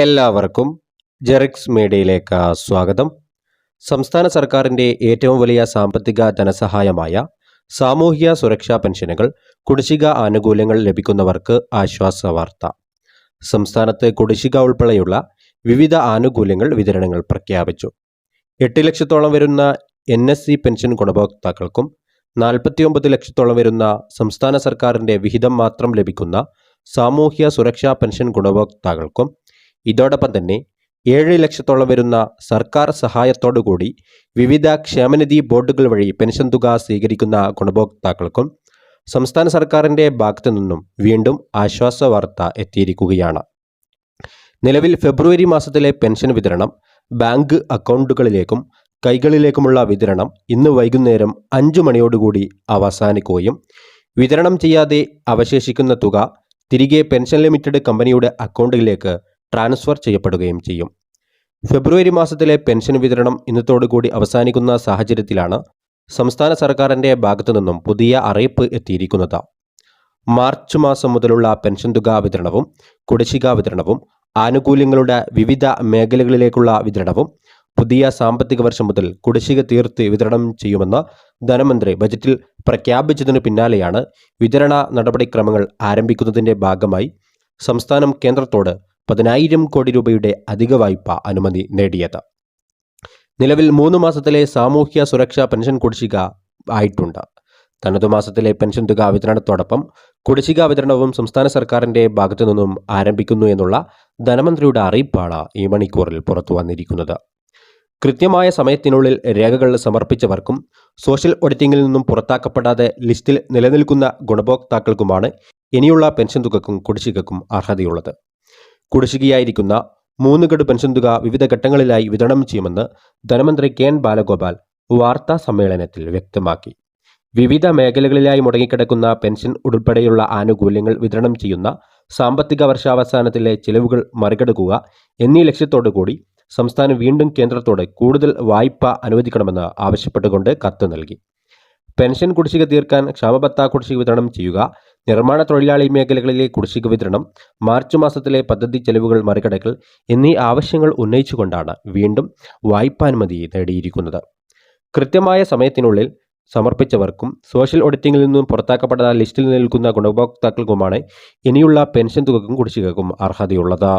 എല്ലാവർക്കും ജെറിക്സ് മീഡിയയിലേക്ക് സ്വാഗതം. സംസ്ഥാന സർക്കാരിന്റെ ഏറ്റവും വലിയ സാമ്പത്തിക ധനസഹായമായ സാമൂഹിക സുരക്ഷാ പെൻഷനുകൾ കുടിശ്ശിക ആനുകൂല്യങ്ങൾ ലഭിക്കുന്നവർക്ക് ആശ്വാസ വാർത്ത. സംസ്ഥാനത്ത് കുടിശ്ശിക ഉൾപ്പെടെയുള്ള വിവിധ ആനുകൂല്യങ്ങൾ വിതരണങ്ങൾ പ്രഖ്യാപിച്ചു. എട്ട് ലക്ഷത്തോളം വരുന്ന എൻ എസ് സി പെൻഷൻ ഗുണഭോക്താക്കൾക്കും നാൽപ്പത്തിയൊമ്പത് ലക്ഷത്തോളം വരുന്ന സംസ്ഥാന സർക്കാരിന്റെ വിഹിതം മാത്രം ലഭിക്കുന്ന സാമൂഹ്യ സുരക്ഷാ പെൻഷൻ ഗുണഭോക്താക്കൾക്കും ഇതോടൊപ്പം തന്നെ ഏഴ് ലക്ഷത്തോളം വരുന്ന സർക്കാർ സഹായത്തോടുകൂടി വിവിധ ക്ഷേമനിധി ബോർഡുകൾ വഴി പെൻഷൻ തുക സ്വീകരിക്കുന്ന ഗുണഭോക്താക്കൾക്കും സംസ്ഥാന സർക്കാരിന്റെ ഭാഗത്തു നിന്നും വീണ്ടും ആശ്വാസ വാർത്ത എത്തിയിരിക്കുകയാണ്. നിലവിൽ ഫെബ്രുവരി മാസത്തിലെ പെൻഷൻ വിതരണം ബാങ്ക് അക്കൗണ്ടുകളിലേക്കും കൈകളിലേക്കുമുള്ള വിതരണം ഇന്ന് വൈകുന്നേരം അഞ്ചു മണിയോടുകൂടി അവസാനിക്കുകയും വിതരണം ചെയ്യാതെ അവശേഷിക്കുന്ന തുക തിരികെ പെൻഷൻ ലിമിറ്റഡ് കമ്പനിയുടെ അക്കൗണ്ടിലേക്ക് ട്രാൻസ്ഫർ ചെയ്യപ്പെടുകയും ചെയ്യും. ഫെബ്രുവരി മാസത്തിലെ പെൻഷൻ വിതരണം ഇന്നത്തോടുകൂടി അവസാനിക്കുന്ന സാഹചര്യത്തിലാണ് സംസ്ഥാന സർക്കാരിന്റെ ഭാഗത്തു നിന്നും പുതിയ അറിയിപ്പ് എത്തിയിരിക്കുന്നത്. മാർച്ച് മാസം മുതലുള്ള പെൻഷൻ തുക വിതരണവും കുടിശ്ശിക വിതരണവും ആനുകൂല്യങ്ങളുടെ വിവിധ മേഖലകളിലേക്കുള്ള വിതരണവും പുതിയ സാമ്പത്തിക വർഷം മുതൽ കുടിശ്ശിക തീർത്ത് വിതരണം ചെയ്യുമെന്ന് ധനമന്ത്രി ബജറ്റിൽ പ്രഖ്യാപിച്ചതിനു പിന്നാലെയാണ് വിതരണ നടപടിക്രമങ്ങൾ ആരംഭിക്കുന്നതിന്റെ ഭാഗമായി സംസ്ഥാനം കേന്ദ്രത്തോട് പതിനായിരം കോടി രൂപയുടെ അധിക വായ്പ അനുമതി നേടിയത്. നിലവിൽ മൂന്ന് മാസത്തിലെ സാമൂഹ്യ സുരക്ഷാ പെൻഷൻ കുടിശ്ശിക ആയിട്ടുണ്ട്. തനതു മാസത്തിലെ പെൻഷൻ തുക വിതരണത്തോടൊപ്പം കുടിശ്ശിക വിതരണവും സംസ്ഥാന സർക്കാരിന്റെ ഭാഗത്തു നിന്നും ആരംഭിക്കുന്നു എന്നുള്ള ധനമന്ത്രിയുടെ അറിയിപ്പാണ് ഈ മണിക്കൂറിൽ പുറത്തു വന്നിരിക്കുന്നത്. കൃത്യമായ സമയത്തിനുള്ളിൽ രേഖകൾ സമർപ്പിച്ചവർക്കും സോഷ്യൽ ഓഡിറ്റിംഗിൽ നിന്നും പുറത്താക്കപ്പെടാതെ ലിസ്റ്റിൽ നിലനിൽക്കുന്ന ഗുണഭോക്താക്കൾക്കുമാണ് ഇനിയുള്ള പെൻഷൻ തുകക്കും കുടിശ്ശികക്കും അർഹതയുള്ളത്. കുടിശ്ശികയായിരിക്കുന്ന മൂന്ന് ഗഡു പെൻഷൻ തുക വിവിധ ഘട്ടങ്ങളിലായി വിതരണം ചെയ്യുമെന്ന് ധനമന്ത്രി കെ എൻ ബാലഗോപാൽ വാർത്താ സമ്മേളനത്തിൽ വ്യക്തമാക്കി. വിവിധ മേഖലകളിലായി മുടങ്ങിക്കിടക്കുന്ന പെൻഷൻ ഉൾപ്പെടെയുള്ള ആനുകൂല്യങ്ങൾ വിതരണം ചെയ്യുന്ന സാമ്പത്തിക വർഷാവസാനത്തിലെ ചിലവുകൾ മറികടക്കുക എന്നീ ലക്ഷ്യത്തോടുകൂടി സംസ്ഥാനം വീണ്ടും കേന്ദ്രത്തോട് കൂടുതൽ വായ്പ അനുവദിക്കണമെന്ന് ആവശ്യപ്പെട്ടുകൊണ്ട് കത്ത് നൽകി. പെൻഷൻ കുടിശ്ശിക തീർക്കാൻ ക്ഷാമബത്ത കുടിശ്ശിക വിതരണം ചെയ്യുക നിർമ്മാണ തൊഴിലാളി മേഖലകളിലെ കുടിശ്ശിക വിതരണം മാർച്ച് മാസത്തിലെ പദ്ധതി ചെലവുകൾ മറികടക്കൽ എന്നീ ആവശ്യങ്ങൾ ഉന്നയിച്ചുകൊണ്ടാണ് വീണ്ടും വായ്പാനുമതി നേടിയിരിക്കുന്നത് കൃത്യമായ സമയത്തിനുള്ളിൽ സമർപ്പിച്ചവർക്കും സോഷ്യൽ ഓഡിറ്റിംഗിൽ നിന്നും പുറത്താക്കപ്പെട്ട ലിസ്റ്റിൽ നിൽക്കുന്ന ഗുണഭോക്താക്കൾക്കുമാണ് ഇനിയുള്ള പെൻഷൻ തുകക്കും കുടിശ്ശികക്കും അർഹതയുള്ളത്.